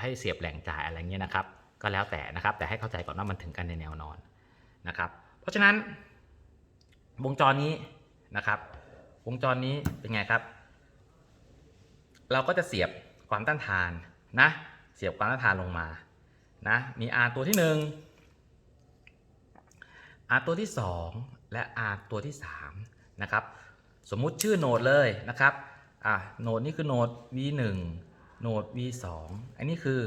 ให้เสียบแหล่งจ่ายอะไรเงี้ยนะครับ ก็แล้วแต่นะครับ แต่ให้เข้าใจก่อนว่ามันถึงกันในแนวนอนนะครับ เพราะฉะนั้นวงจรนี้นะครับ วงจรนี้เป็นไงครับ เราก็จะเสียบความต้านทานนะ เสียบความต้านทานลงมานะมี R ตัวที่ 1 R ตัวที่ 2 และ R ตัวที่3นะครับสมมุติชื่อโนดเลยนะครับอะโนดนี้คือโหนด V1 โหนด V2 อันนี้คือ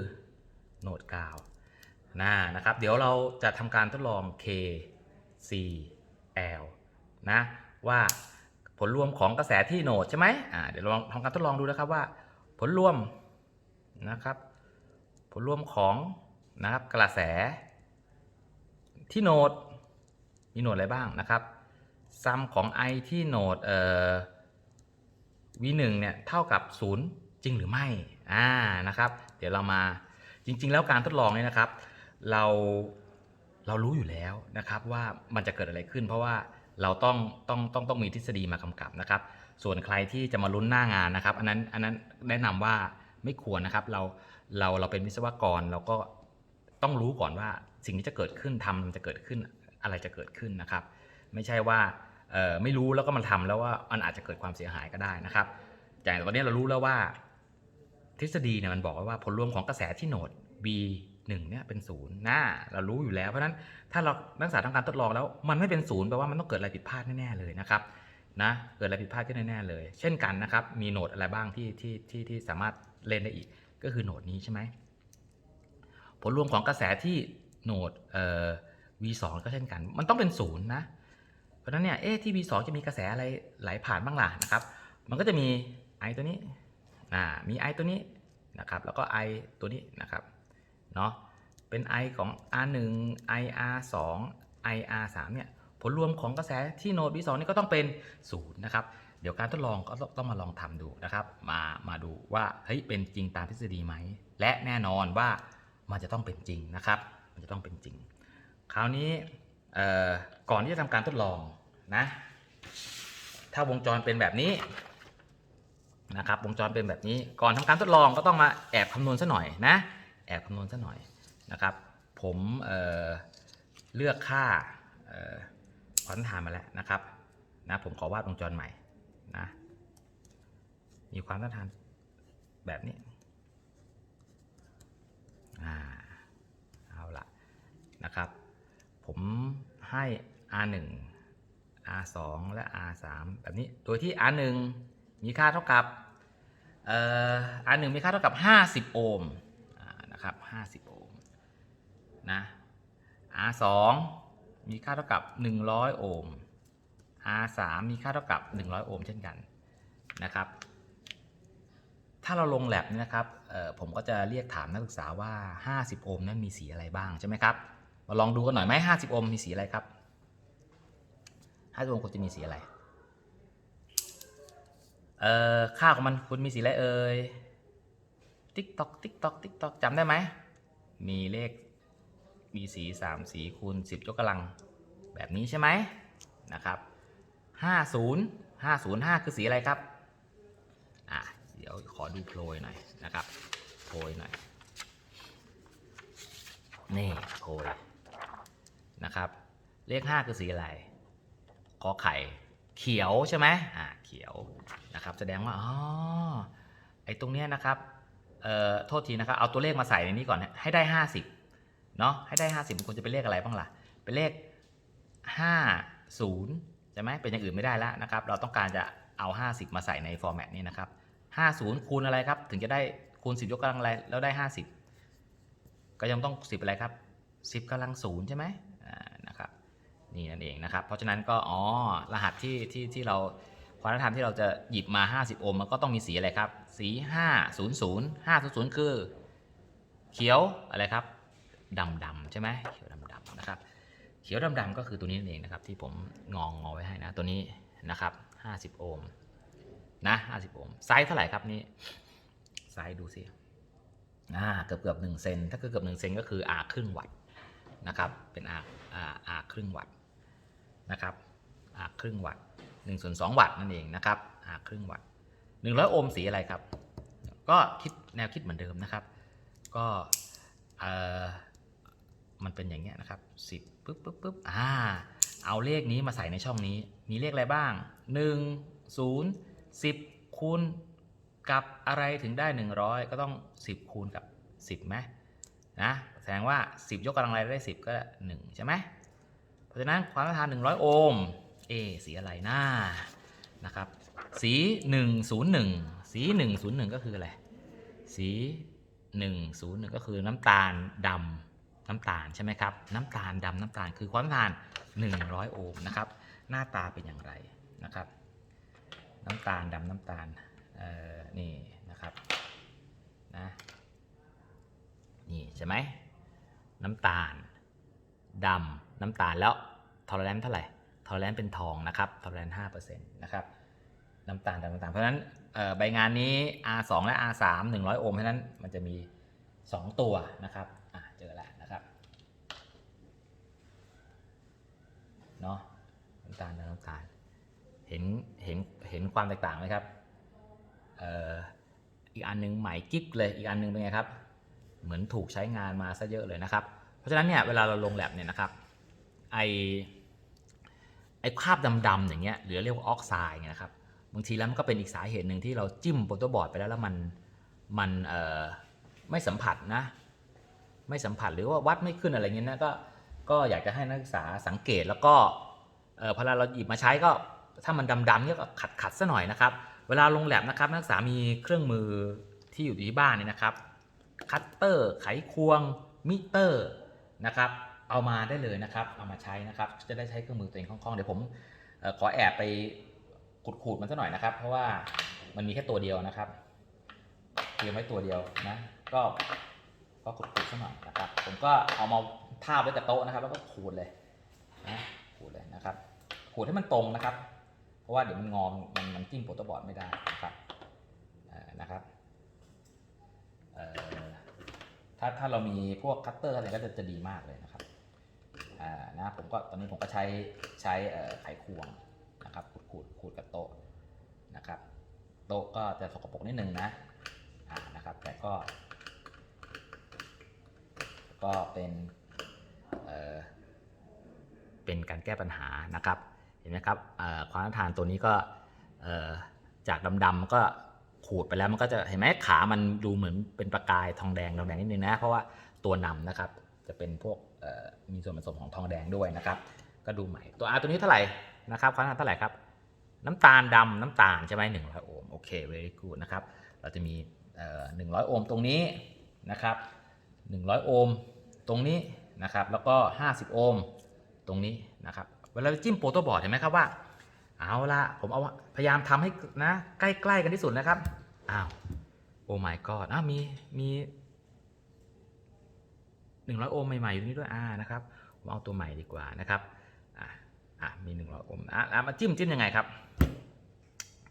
โหนดกาวนะนะครับ เดี๋ยวเราจะทำการทดลอง K C L นะว่าผลรวมของกระแสที่โหนดใช่ไหมอ่าเดี๋ยวลองทำการทดลองดูนะครับว่า ผลรวมนะครับ ผลรวมของนะครับกระแส ที่โหนดมีโหนดอะไรบ้างนะครับซัมของ i ที่โหนดเอ่อ v1 เนี่ยเท่ากับ 0 จริงหรือไม่ อ่านะครับ เดี๋ยวเรามาจริง ๆ แล้วการทดลองเนี่ยนะครับ เราเรารู้อยู่แล้วนะครับว่ามันจะเกิดอะไรขึ้น เพราะว่าเราต้องต้องต้องต้องมีทฤษฎีมากำกับนะครับ ส่วนใครที่จะมาลุ้นหน้างานนะครับ อันนั้นอันนั้นแนะนำว่าไม่ควรนะครับเราเราเราเป็นวิศวกรเราก็ต้องรู้ก่อนว่าสิ่งที่จะเกิดขึ้นทำมันจะเกิดขึ้นอะไรจะเกิดขึ้นนะครับ ไม่ใช่ว่าไม่รู้แล้วก็มาทำแล้วว่ามันอาจจะเกิดความเสียหายก็ได้นะครับอย่างตอนนี้เรารู้แล้วว่า ทฤษฎีเนี่ยมันบอกว่าผลรวมของกระแสที่โหนด B 1เนี่ยเป็นศูนย์นะเรารู้อยู่แล้วเพราะฉะนั้นถ้าเรานักศึกษาทำการทดลองแล้วมันไม่เป็นศูนย์แปลว่ามันต้องเกิดอะไรผิดพลาดแน่ๆเลยนะครับนะเกิดอะไรผิดพลาดขึ้นแน่ๆเลย เช่นกันนะครับมีโหนดอะไรบ้างที่ที่ที่ที่สามารถเล่นได้อีกก็คือโหนดนี้ใช่ไหมผลรวมของกระแสที่โหนดเอ่อ V2 ก็เช่นกัน มันต้องเป็นศูนย์นะเพราะนั้นเนี่ยเอ๊ะที่ V2 จะมีกระแสอะไรไหลผ่านบ้างล่ะนะครับ มันก็จะมี I ตัวนี้ อ่ามี I ตัวนี้นะครับแล้วก็ I ตัวนี้นะครับเนาะเป็น I ของ R1 IR2 IR3 เนี่ยผลรวมของกระแสที่โนด V2 นี่ก็ต้องเป็น0นะครับเดี๋ยวการทดลองก็ต้องมาลองทำดูนะครับ มามาดูว่าเฮ้ยเป็นจริงตามทฤษฎีไหมและแน่นอนว่ามันจะต้องเป็นจริงนะครับ มันจะต้องเป็นจริง คราวนี้ก่อนที่จะทำการทดลองนะถ้าวงจรเป็นแบบนี้ นะครับวงจรเป็นแบบนี้ก่อนทำการทดลองก็ต้องมาแอบคำนวณซะหน่อยนะแอบคำนวณซะหน่อยนะครับ ผมเเลือกค่าเอ่อความต้านทานมาแล้วนะครับนะผมขอวาดวงจรใหม่นะมีความต้านทานแบบนี้อ่าเอาละนะครับ ผมให้ R1 R2 และ R3 แบบนี้ โดยที่ R1 มีค่าเท่ากับเอ่อ R1 มีค่าเท่ากับ 50 โอห์มนะครับ 50 โอห์มนะ R2 มีค่าเท่ากับ 100 โอห์ม R3 มีค่าเท่ากับ 100 โอห์มเช่นกันนะครับ ถ้าเราลงแลบนี่นะครับผมก็จะเรียกถามนักศึกษาว่า 50 โอห์มนั้นมีสีอะไรบ้างใช่ไหมครับ มาลองดูกันหน่อยไหม50 โอห์มมีสีอะไรครับ 50 โอห์มควรจะมีสีอะไร เอ่อค่าของมันคุณมีสีอะไรเอ่ยติ๊กตอกติ๊กตอกติ๊กตอกจำได้ไหม มีเลขมีสี3สีคูณ10ยกกำลัง แบบนี้ใช่ไหมนะครับ50 505คือสีอะไรครับอะเดี๋ยวขอดูโพยหน่อยนะครับโพยหน่อยนี่โพยนะครับ เลข5คือสีอะไรขอไข่เขียวใช่ไหมอ่าเขียว นะครับ แสดงว่าอ๋อไอ้ตรงเนี้ยนะครับเอ่อโทษทีนะครับ เอาตัวเลขมาใส่ในนี้ก่อนนะให้ได้ 50เนาะให้ได้ 50มันควรจะเป็นเลขอะไรบ้างล่ะ เป็นเลข 50ใช่ไหมเป็นอย่างอื่นไม่ได้แล้วนะครับ เราต้องการจะเอา 50 มาใส่ในฟอร์แมตนี้นะครับ 50 คูณอะไรครับ ถึงจะได้คูณ 10 ยกกำลังอะไรแล้วได้ 50 ก็ยังต้อง 10 อะไรครับ 10กำลังศูนย์ใช่ไหมนะครับนี่นั่นเองนะครับ เพราะฉะนั้นก็อ๋อรหัสที่ที่ที่เรา วามต้านทานที่เราจะหยิบมา 50โอห์มมันก็ต้องมีสีอะไรครับ สี 500 500 คือ เขียวอะไรครับดำดำใช่ไหมเขียวดำดำนะครับ เขียวดำดำก็คือตัวนี้นั่นเองนะครับ ที่ผมงองงอไว้ให้นะตัวนี้นะครับ 50 โอห์มนะ 50 โอห์มไซส์เท่าไหร่ครับนี่ไซส์ดูสิอ่าเกือบเกือบหนึ่งเซนถ้าเกือบเกือบหนึ่งเซนก็คืออาครึ่งวัตต์นะครับ เป็นอาอาอาครึ่งวัตต์นะครับอาครึ่งวัตต์ หนึ่งส่วนสองวัตต์นั่นเองนะครับครึ่งวัตต์หนึ่งร้อยโอห์มสีอะไรครับ ก็คิดแนวคิดเหมือนเดิมนะครับ ก็มันเป็นอย่างเงี้ยนะครับสิบปุ๊บปุ๊บปุ๊บอ่าเอาเลขนี้มาใส่ในช่องนี้ มีเลขอะไรบ้าง 1 0 10 คูณกับอะไรถึงได้ 100 ก็ต้อง 10 คูณกับ 10ไหมนะแสดงว่า 10 ยกกำลังอะไรได้ 10 ก็ 1 ใช่ไหมเพราะฉะนั้นความต้านทาน 100 โอห์ม เอสีอะไรหน้านะครับสี 101 สี 101 ก็คืออะไร สี 101 ก็คือน้ำตาลดำน้ำตาลใช่ไหมครับ น้ำตาลดำน้ำตาลคือความต้านทาน100 โอห์มนะครับ หน้าตาเป็นอย่างไรนะครับ น้ำตาลดำน้ำตาลเอ่อนี่นะครับนะนี่ใช่ไหมน้ำตาลดำน้ำตาลแล้วทอร์เรนเท่าไหร่ ทอร์เรนเป็นทองนะครับทอร์เรนห้าเปอร์เซ็นต์นะครับน้ำตาลดำน้ำตาลเพราะฉะนั้นใบงานนี้ R2 และ R3 100 โอห์มเพราะนั้นมันจะมี 2 ตัวนะครับเจอแล้วนะครับเนาะน้ำตาลน้ำตาลเห็นเห็นเห็นความแตกต่างไหมครับเอ่อีกอันหนึงใหม่กิ๊บเลยอีกอันหนึงเป็นไงครับ เหมือนถูกใช้งานมาซะเยอะเลยนะครับ เพราะฉะนั้นเนี่ยเวลาเราลงแลบเนี่ยนะครับไอ ไอ้คราบดำๆอย่างเงี้ยหรือเรียกว่าออกไซด์เนี่ยนะครับบางทีแล้วมันก็เป็นอีกสาเหตุหนึ่งที่เราจิ้มโปรโตบอร์ดไปแล้วแล้วมันมันเอ่อไม่สัมผัสนะ ไม่สัมผัสหรือว่าวัดไม่ขึ้นอะไรเงี้ยนะก็ก็อยากจะให้นักศึกษาสังเกตแล้วก็เอ่อพอเราหยิบมาใช้ก็ถ้ามันดำๆเนี่ยก็ขัดขัดซะหน่อยนะครับ เวลาลงแลบนะครับ นักศึกษามีเครื่องมือที่อยู่ที่บ้านเนี่ยนะครับคัตเตอร์ไขควงมิเตอร์นะครับ เอามาได้เลยนะครับ เอามาใช้นะครับ จะได้ใช้เครื่องมือตัวเองคล่องๆ เดี๋ยวผมขอแอบไปขูดๆมันซะหน่อยนะครับ เพราะว่ามันมีแค่ตัวเดียวนะครับเตรียมไว้ตัวเดียวนะ ก็ก็ขูดๆซะหน่อยนะครับ ผมก็เอามาทาบไว้กับโต๊ะนะครับ แล้วก็ขูดเลยนะขูดเลยนะครับ ขูดให้มันตรงนะครับ เพราะว่าเดี๋ยวมันงอมมันมันจิ้มโปรตบอร์ดไม่ได้นะครับเอ่อนะครับถ้าถ้าเรามีพวกคัตเตอร์อะไรก็จะจะดีมากเลยนะครับ อ่านะผมก็ตอนนี้ผมก็ใช้ใช้ไขควงนะครับขูดขูดขูดกับโต๊ะนะครับโต๊ะก็จะสกปรกนิดนึงนะอ่านะครับแต่ก็ ก็เป็นเอ่อเป็นการแก้ปัญหานะครับเห็นไหมครับอ่อความต้าทานตัวนี้ก็เอ่อจากดำๆก็ขูดไปแล้วมันก็จะเห็นไหมขามันดูเหมือนเป็นประกายทองแดงทองแดงนิดนึงนะ เพราะว่าตัวนำนะครับจะเป็นพวกมีส่วนผสมของทองแดงด้วยนะครับ ก็ดูใหม่ตัว R ตัวนี้เท่าไหร่นะครับความต้านาเท่าไหร่ครับ น้ำตาลดำน้ำตาลใช่ไหมหนึ่งร้อยโอห์มโอเค very good นะครับเราจะมีหนึ่งร้อยโอห์มตรงนี้นะครับหนึ่งร้อยโอห์มตรงนี้นะครับแล้วก็50โอห์มตรงนี้นะครับเวลาจิ้มโปรโตบอร์ดเห็นไหมครับว่าเอาละผมเอาพยายามทำให้นะใกล้ ๆ กันที่สุดนะครับอ้าวโอ้ my god อ้าวมีมี หนึ่งร้อยโอห์มใหม่ๆอยู่นี่ด้วยอ่านะครับผมเอาตัวใหม่ดีกว่านะครับอ่าอะมีหนึ่งร้อยโอห์มอะมาจิ้มจิ้มยังไงครับ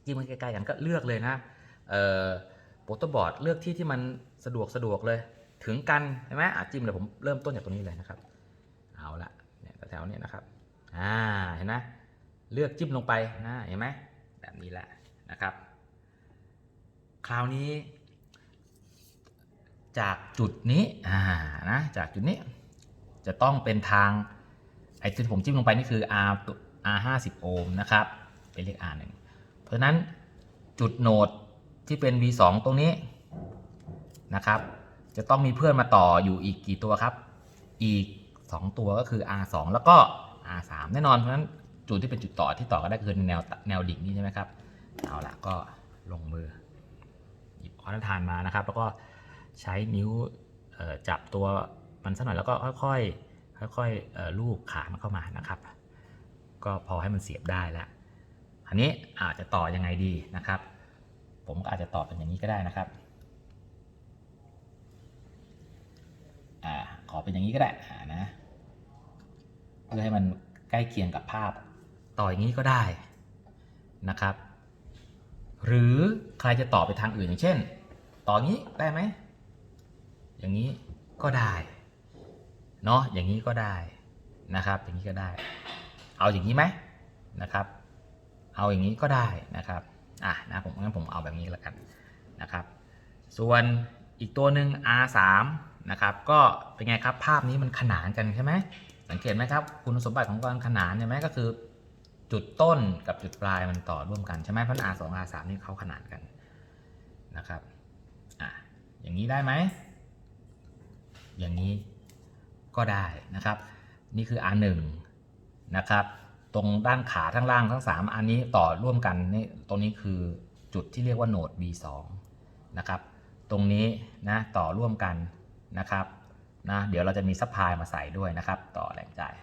จิ้มใกล้ๆกันก็เลือกเลยนะเอ่อโปรโตบอร์ดเลือกที่ที่มันสะดวกสะดวกเลยถึงกันใช่ไหมอะจิ้มเลยผมเริ่มต้นจากตรงนี้เลยนะครับ เอาละเนี่ยแถวๆนี้นะครับอ่าเห็นไหมเลือกจิ้มลงไปนะเห็นไหมแบบนี้แหละนะครับ คราวนี้ จากจุดนี้อ่านะจากจุดนี้จะต้องเป็นทางไอ้ที่ผมจิ้มลงไปนี่คือ R R 5 0โอห์มนะครับเป็นเลข R 1เพราะนั้นจุดโหนดที่เป็น V 2ตรงนี้นะครับ จะต้องมีเพื่อนมาต่ออยู่อีกกี่ตัวครับ อีก 2 ตัวก็คือ R 2แล้วก็ R 3แน่นอนเพราะฉะนั้นจุดที่เป็นจุดต่อที่ต่อก็ได้คือแนวแนวดิ่งนี่ใช่ไหมครับเอาละก็ลงมือหยิบค้อนทานมานะครับ แล้วก็ ใช้นิ้วจับตัวมันสักหน่อยแล้วก็ค่อยๆค่อยๆลูบขามันเข้ามานะครับ ก็พอให้มันเสียบได้แล้วอันนี้อาจจะต่อยังไงดีนะครับ ผมก็อาจจะต่อเป็นอย่างนี้ก็ได้นะครับอ่าขอเป็นอย่างนี้ก็ได้นะเพื่อให้มันใกล้เคียงกับภาพ ต่ออย่างนี้ก็ได้นะครับ หรือใครจะต่อไปทางอื่นอย่างเช่น ต่องี้ได้ไหม อย่างนี้ก็ได้เนาะอย่างนี้ก็ได้นะครับ อย่างนี้ก็ได้ เอาอย่างนี้ไหมนะครับ เอาอย่างนี้ก็ได้นะครับอะนะผมงั้นผมเอาแบบนี้แล้วกันนะครับ ส่วนอีกตัวหนึ่ง R3 นะครับ ก็เป็นไงครับภาพนี้มันขนานกันใช่ไหมสังเกตไหมครับ คุณสมบัติของการขนานเนี่ยไหมก็คือ จุดต้นกับจุดปลายมันต่อร่วมกันใช่ไหมเพราะ R2 R3 นี่เขาขนานกันนะครับอะอย่างนี้ได้ไหม อย่างนี้ก็ได้นะครับ นี่คือ R1 นะครับ ตรงด้านขาทั้งล่างทั้ง 3 อันนี้ต่อร่วมกันนี่ตรงนี้คือจุดที่เรียกว่าโหนด B2 นะครับ ตรงนี้นะต่อร่วมกันนะครับนะเดี๋ยวเราจะมีซัพพลายมาใส่ด้วยนะครับ ต่อแหล่งจ่าย